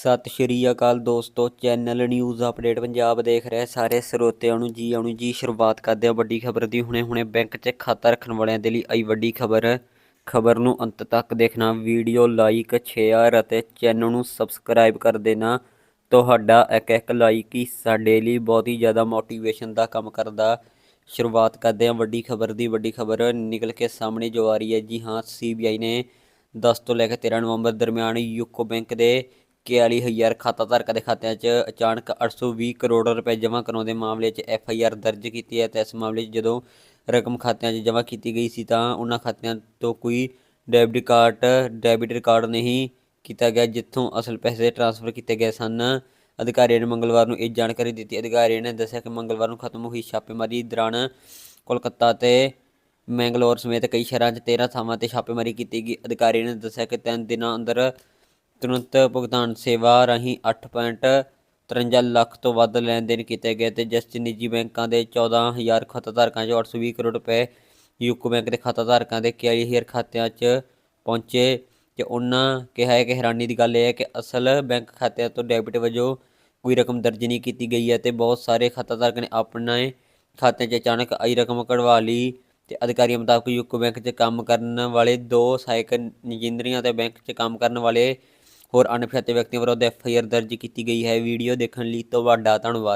ਸਤਿ ਸ਼੍ਰੀ ਅਕਾਲ ਦੋਸਤੋ, channel news update Punjab ਦੇਖ ਰਹੇ ਸਾਰੇ ਸਰੋਤਿਆਂ ਨੂੰ ਜੀ, ਆਉਣੀ ਜੀ, ਸ਼ੁਰੂਆਤ ਕਰਦੇ ਹਾਂ ਵੱਡੀ ਖਬਰ ਦੀ। ਹੁਣੇ ਹੁਣੇ ਬੈਂਕ 'ਚ ਖਾਤਾ ਰੱਖਣ ਵਾਲਿਆਂ ਦੇ ਲਈ ਆਈ ਵੱਡੀ ਖਬਰ। ਖਬਰ ਨੂੰ ਅੰਤ ਤੱਕ ਦੇਖਣਾ, ਵੀਡੀਓ ਲਾਈਕ, ਸ਼ੇਅਰ ਅਤੇ ਚੈਨਲ ਨੂੰ ਸਬਸਕ੍ਰਾਈਬ ਕਰ ਦੇਣਾ। ਤੁਹਾਡਾ ਇੱਕ ਇੱਕ ਲਾਈਕ ਹੀ ਸਾਡੇ ਲਈ ਬਹੁਤ ਹੀ ਜ਼ਿਆਦਾ ਮੋਟੀਵੇਸ਼ਨ ਦਾ ਕੰਮ ਕਰਦਾ। ਸ਼ੁਰੂਆਤ ਕਰਦੇ ਹਾਂ ਵੱਡੀ ਖਬਰ ਦੀ। ਵੱਡੀ ਖਬਰ ਨਿਕਲ ਕੇ ਸਾਹਮਣੇ ਜੋ ਆ ਰਹੀ ਹੈ ਜੀ, ਹਾਂ ਸੀਬੀਆਈ ਨੇ 10 ਤੋਂ ਲੈ ਕੇ 13 ਨਵੰਬਰ ਦਰਮਿਆਨ ਯੂਕੋ ਬੈਂਕ ਦੇ 41000 ਖਾਤਾ ਧਾਰਕਾਂ ਦੇ ਖਾਤਿਆਂ 'ਚ ਅਚਾਨਕ 820 ਕਰੋੜ ਰੁਪਏ ਜਮ੍ਹਾਂ ਕਰਾਉਣ ਦੇ ਮਾਮਲੇ 'ਚ ਐਫ ਆਈ ਆਰ ਦਰਜ ਕੀਤੀ ਹੈ ਤੇ ਇਸ ਮਾਮਲੇ 'ਚ ਜਦੋਂ ਰਕਮ ਖਾਤਿਆਂ 'ਚ ਜਮ੍ਹਾਂ ਕੀਤੀ ਗਈ ਸੀ ਤਾਂ ਉਹਨਾਂ ਖਾਤਿਆਂ ਤੋਂ ਕੋਈ ਡੈਬਿਟ ਕਾਰਡ, ਡੈਬਿਟ ਰਿਕਾਰਡ ਨਹੀਂ ਕੀਤਾ ਗਿਆ, ਜਿੱਥੋਂ ਅਸਲ ਪੈਸੇ ਟ੍ਰਾਂਸਫਰ ਕੀਤੇ ਗਏ ਸਨ। ਅਧਿਕਾਰੀਆਂ ਨੇ ਮੰਗਲਵਾਰ ਨੂੰ ਇਹ ਜਾਣਕਾਰੀ ਦਿੱਤੀ। ਅਧਿਕਾਰੀਆਂ ਨੇ ਦੱਸਿਆ ਕਿ ਮੰਗਲਵਾਰ ਨੂੰ ਖਤਮ ਹੋਈ ਛਾਪੇਮਾਰੀ ਦੌਰਾਨ ਕੋਲਕਾਤਾ ਤੇ ਮੈਂਗਲੌਰ ਸਮੇਤ ਕਈ ਸ਼ਹਿਰਾਂ 'ਚ 13 ਥਾਵਾਂ ਤੇ ਛਾਪੇਮਾਰੀ ਕੀਤੀ ਗਈ। ਅਧਿਕਾਰੀ ਨੇ ਦੱਸਿਆ ਕਿ ਤਿੰਨ ਦਿਨਾਂ ਅੰਦਰ ਤੁਰੰਤ ਭੁਗਤਾਨ ਸੇਵਾ ਰਾਹੀਂ 8.53 ਲੱਖ ਤੋਂ ਵੱਧ ਲੈਣ ਦੇਣ ਕੀਤੇ ਗਏ ਤੇ ਜਿਸ 'ਚ ਨਿੱਜੀ ਬੈਂਕਾਂ ਦੇ 14000 ਖਾਤਾ ਧਾਰਕਾਂ 'ਚੋਂ 820 ਕਰੋੜ ਰੁਪਏ ਯੂਕੋ ਬੈਂਕ ਦੇ ਖਾਤਾ ਧਾਰਕਾਂ ਦੇ 41000 ਖਾਤਿਆਂ 'ਚ ਪਹੁੰਚੇ ਤੇ ਉਹਨਾਂ ਕਿਹਾ ਹੈ ਕਿ ਹੈਰਾਨੀ ਦੀ ਗੱਲ ਇਹ ਹੈ ਕਿ ਅਸਲ ਬੈਂਕ ਖਾਤਿਆਂ ਤੋਂ ਡੈਬਿਟ ਵਜੋਂ ਕੋਈ ਰਕਮ ਦਰਜ ਨਹੀਂ ਕੀਤੀ ਗਈ ਹੈ ਤੇ ਬਹੁਤ ਸਾਰੇ ਖਾਤਾ ਧਾਰਕ ਨੇ ਆਪਣੇ ਖਾਤਿਆਂ 'ਚ ਅਚਾਨਕ ਆਈ ਰਕਮ ਕਢਵਾ ਲਈ ਤੇ ਅਧਿਕਾਰੀਆਂ ਮੁਤਾਬਕ ਯੂਕੋ ਬੈਂਕ 'ਚ ਕੰਮ ਕਰਨ ਵਾਲੇ ਦੋ ਸਹਾਇਕ ਇੰਜੀਨੀਅਰਾਂ ਤੇ ਬੈਂਕ 'ਚ ਕੰਮ ਕਰਨ ਵਾਲੇ ਹੋਰ ਅਣਪਛਾਤੇ ਵਿਅਕਤੀਆਂ ਵਿਰੁੱਧ ਐਫ ਆਈ ਆਰ ਦਰਜ ਕੀਤੀ ਗਈ ਹੈ। ਵੀਡੀਓ ਦੇਖਣ ਲਈ ਤੁਹਾਡਾ ਧੰਨਵਾਦ।